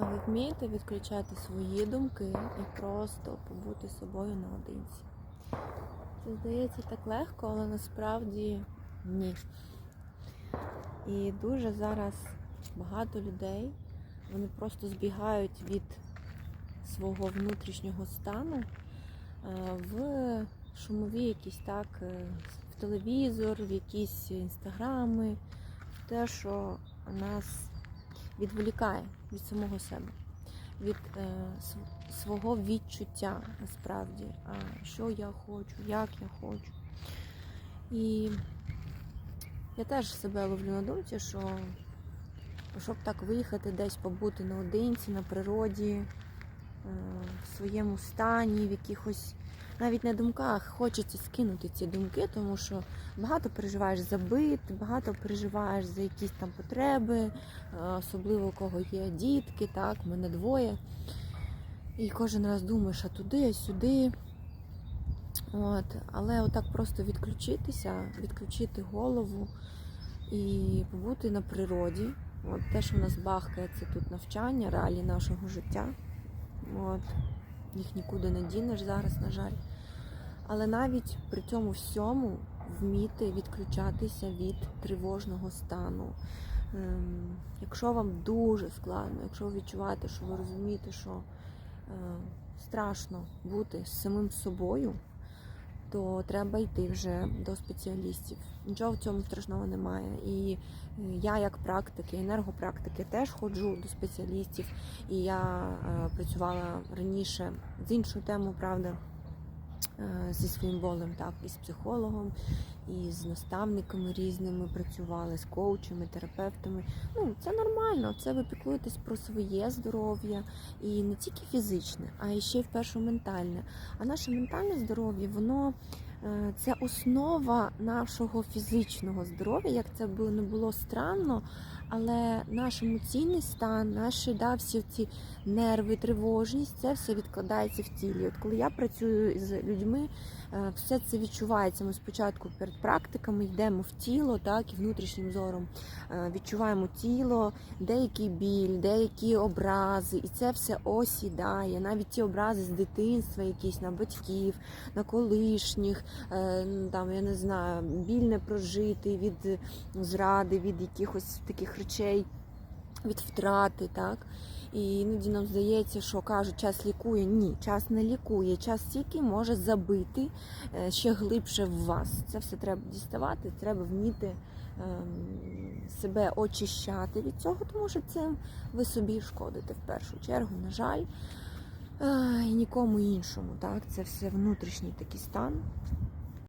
А ви вмієте відключати свої думки і просто побути собою наодинці? Це здається так легко, але насправді ні. І дуже зараз багато людей вони просто збігають від свого внутрішнього стану е, в шумові якісь так, е, в телевізор, в якісь інстаграми, в те, що нас відволікає від самого себе, від е, свого відчуття насправді, а що я хочу, як я хочу. І я теж себе ловлю на думці, що щоб так виїхати десь побути наодинці, на природі, в своєму стані, в якихось навіть не думках, хочеться скинути ці думки, тому що багато переживаєш за бит, багато переживаєш за якісь там потреби, е, особливо у кого є дітки, так, в мене двоє. І кожен раз думаєш, а туди, а сюди. От. Але отак просто відключитися, відключити голову і побути на природі. От те, що в нас бахкає, це тут навчання, реалії нашого життя. От. Їх нікуди не дінеш зараз, на жаль. Але навіть при цьому всьому вміти відключатися від тривожного стану. Ем, якщо вам дуже складно, якщо ви відчуваєте, що ви розумієте, що е, страшно бути з самим собою, то треба йти вже до спеціалістів. Нічого в цьому страшного немає. І е, я, як практики, енергопрактики, теж ходжу до спеціалістів. І я е, працювала раніше з іншою темою, правда, зі своїм болем, так, і з психологом, і з наставниками різними працювали, з коучами, терапевтами. Ну, це нормально, це ви піклуєтесь про своє здоров'я і не тільки фізичне, а ще й в першу ментальне. А наше ментальне здоров'я, воно е, це основа нашого фізичного здоров'я, як це би не було странно, але наш емоційний стан, наші да, всі ці нерви, тривожність, це все відкладається в тілі. От коли я працюю з людьми, е, все це відчувається. Ми спочатку перед практиками йдемо в тіло, так і внутрішнім зором е, відчуваємо тіло, деякий біль, деякі образи, і це все осідає. Навіть ті образи з дитинства, якісь на батьків, на колишніх, е, там я не знаю, біль не прожитий від зради, від якихось таких речей, від втрати, так. І іноді нам здається, що кажуть, час лікує. Ні, час не лікує. Час тільки може забити е, ще глибше в вас. Це все треба діставати, треба вміти ем, себе очищати від цього, тому що цим ви собі шкодите в першу чергу, на жаль, Е, і нікому іншому. Так? Це все внутрішній такий стан.